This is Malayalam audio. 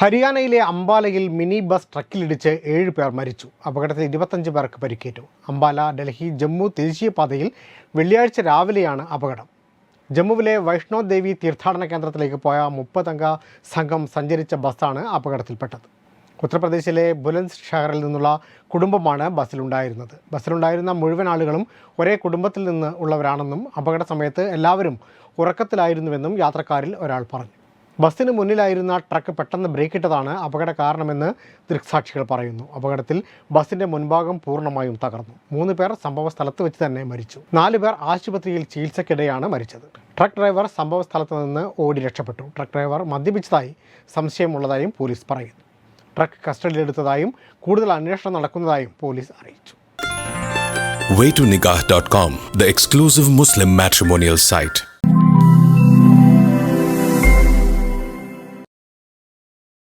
ഹരിയാനയിലെ അംബാലയിൽ മിനി ബസ് ട്രക്കിലിടിച്ച് ഏഴ് പേർ മരിച്ചു. അപകടത്തിൽ ഇരുപത്തഞ്ച് പേർക്ക് പരിക്കേറ്റു. അംബാല ഡൽഹി ജമ്മു ദേശീയപാതയിൽ വെള്ളിയാഴ്ച രാവിലെയാണ് അപകടം. ജമ്മുവിലെ വൈഷ്ണോ ദേവി തീർത്ഥാടന കേന്ദ്രത്തിലേക്ക് പോയ മുപ്പതംഗ സംഘം സഞ്ചരിച്ച ബസ്സാണ് അപകടത്തിൽപ്പെട്ടത്. ഉത്തർപ്രദേശിലെ ബുലൻസ് ഷഹറിൽ നിന്നുള്ള കുടുംബമാണ് ബസ്സിലുണ്ടായിരുന്നത്. ബസ്സിലുണ്ടായിരുന്ന മുഴുവൻ ആളുകളും ഒരേ കുടുംബത്തിൽ നിന്ന് ഉള്ളവരാണെന്നും അപകട സമയത്ത് എല്ലാവരും ഉറക്കത്തിലായിരുന്നുവെന്നും യാത്രക്കാരിൽ ഒരാൾ പറഞ്ഞു. ബസ്സിന് മുന്നിലായിരുന്ന ട്രക്ക് പെട്ടെന്ന് ബ്രേക്കിട്ടതാണ് അപകട കാരണമെന്ന് ദൃക്സാക്ഷികൾ പറയുന്നു. അപകടത്തിൽ ബസ്സിന്റെ മുൻഭാഗം പൂർണമായും തകർന്നു. മൂന്ന് പേർ സംഭവ സ്ഥലത്ത് വെച്ച് തന്നെ മരിച്ചു. നാല് പേർ ആശുപത്രിയിൽ ചികിത്സയ്ക്കിടെയാണ് മരിച്ചത്. ട്രക്ക് ഡ്രൈവർ സംഭവ സ്ഥലത്ത് നിന്ന് ഓടി രക്ഷപ്പെട്ടു. ട്രക്ക് ഡ്രൈവർ മദ്യപിച്ചതായി സംശയമുള്ളതായും പോലീസ് പറയുന്നു. ട്രക്ക് കസ്റ്റഡിയിലെടുത്തതായും കൂടുതൽ അന്വേഷണം നടക്കുന്നതായും പോലീസ് അറിയിച്ചു. Waytonikah.com, the exclusive Muslim matrimonial site.